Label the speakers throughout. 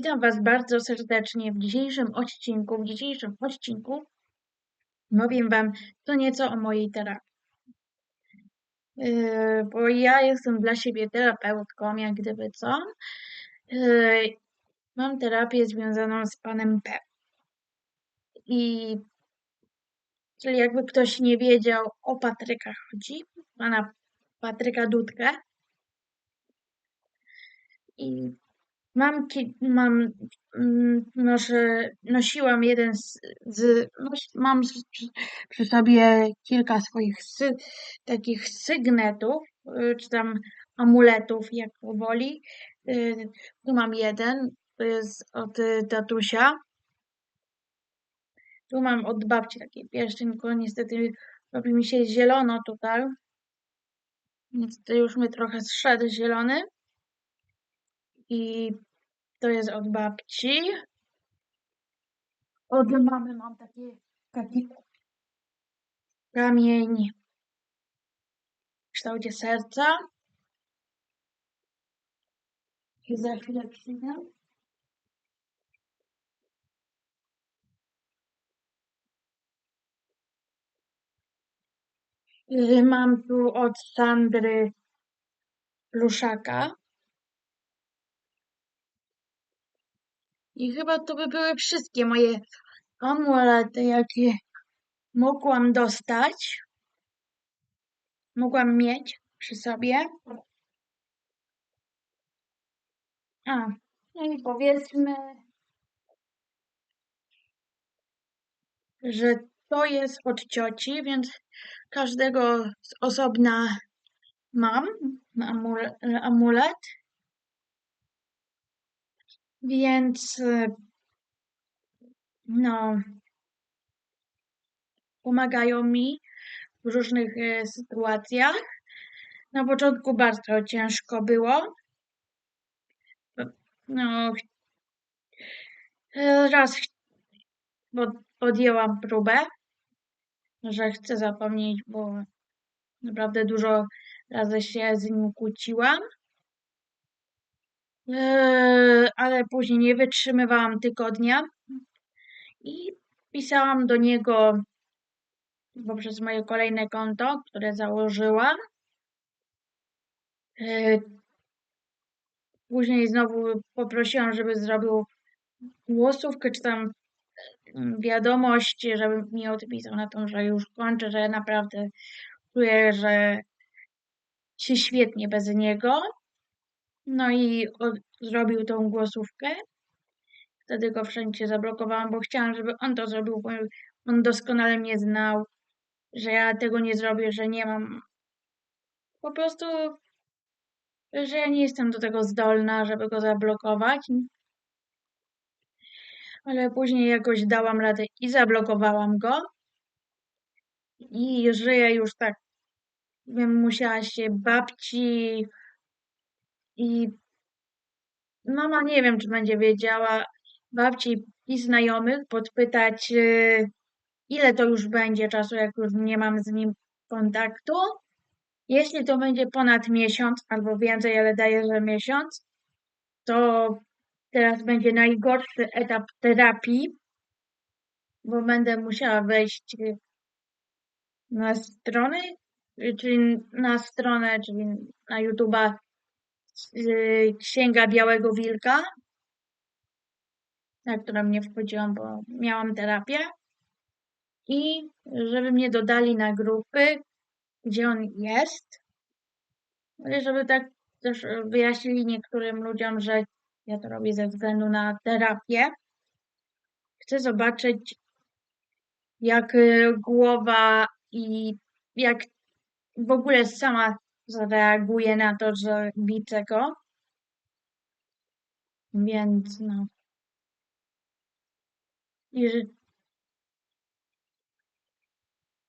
Speaker 1: Witam Was bardzo serdecznie w dzisiejszym odcinku. W dzisiejszym odcinku powiem Wam co nieco o mojej terapii. Yy, bo ja jestem dla siebie terapeutką, jak gdyby co. Yy, mam terapię związaną z panem P. I czyli jakby ktoś nie wiedział, o Patryka chodzi, pana Patryka Dudkę. I Mam, mam mm, noszę, nosiłam jeden z, z mam przy, przy, sobie kilka swoich sy, takich sygnetów, y, czy tam amuletów, jak woli. Y, tu mam jeden, to jest od tatusia. Tu mam od babci taki pierścień, tylko niestety robi mi się zielono tutaj. Niestety już mi trochę zszedł zielony. I to jest od babci. Od mamy mam taki, taki kamień w kształcie serca. I za chwilę przyjdę. Y, mam tu od Sandry pluszaka. I chyba to by były wszystkie moje amulety, jakie mogłam dostać. Mogłam mieć przy sobie. A, no i powiedzmy, że to jest od cioci, więc każdego z osobna mam amulet. Więc y, no, pomagają mi w różnych y, sytuacjach. Na początku bardzo ciężko było. No, raz podjęłam próbę, że chcę zapomnieć, bo naprawdę dużo razy się z nim kłóciłam. Eee, ale później nie wytrzymywałam tygodnia i pisałam do niego poprzez moje kolejne konto, które założyłam. Eee, później znowu poprosiłam, żeby zrobił głosówkę, czy tam mm, wiadomość, żeby mi odpisał na to, że już kończę, że naprawdę czuję, że się świetnie bez niego. No i od, zrobił tą głosówkę. Wtedy go wszędzie zablokowałam, bo chciałam, żeby on to zrobił, bo on doskonale mnie znał, że ja tego nie zrobię, że nie mam. Po prostu, że ja nie jestem do tego zdolna, żeby go zablokować. Ale później jakoś dałam radę i zablokowałam go. I żyję już tak, bym musiała się babci i mama nie wiem, czy będzie wiedziała, babci i znajomych podpytać, y, ile to już będzie czasu, jak już nie mam z nim kontaktu. Jeśli to będzie ponad miesiąc albo więcej, ale daję, że miesiąc, to teraz będzie najgorszy etap terapii, bo będę musiała wejść na stronę, czyli na stronę, czyli na YouTube'a Y, Księga Białego Wilka, na którą nie wchodziłam, bo miałam terapię. I żeby mnie dodali na grupy, gdzie on jest. Ale żeby tak też wyjaśnili niektórym ludziom, że ja to robię ze względu na terapię. Chcę zobaczyć, jak y, głowa i jak w ogóle sama zareaguje na to, że widzę go. Więc no. I,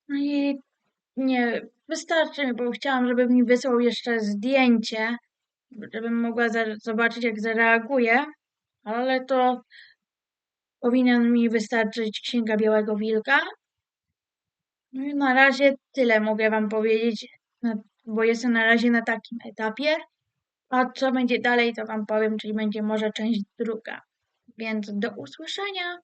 Speaker 1: no i nie, wystarczy mi, bo chciałam, żeby mi wysłał jeszcze zdjęcie, żebym mogła zobaczyć, jak zareaguje, ale to powinien mi wystarczyć Księga Białego Wilka. No i na razie tyle mogę Wam powiedzieć bo jestem na razie na takim etapie. A co będzie dalej, to Wam powiem, czyli będzie może część druga. Więc do usłyszenia.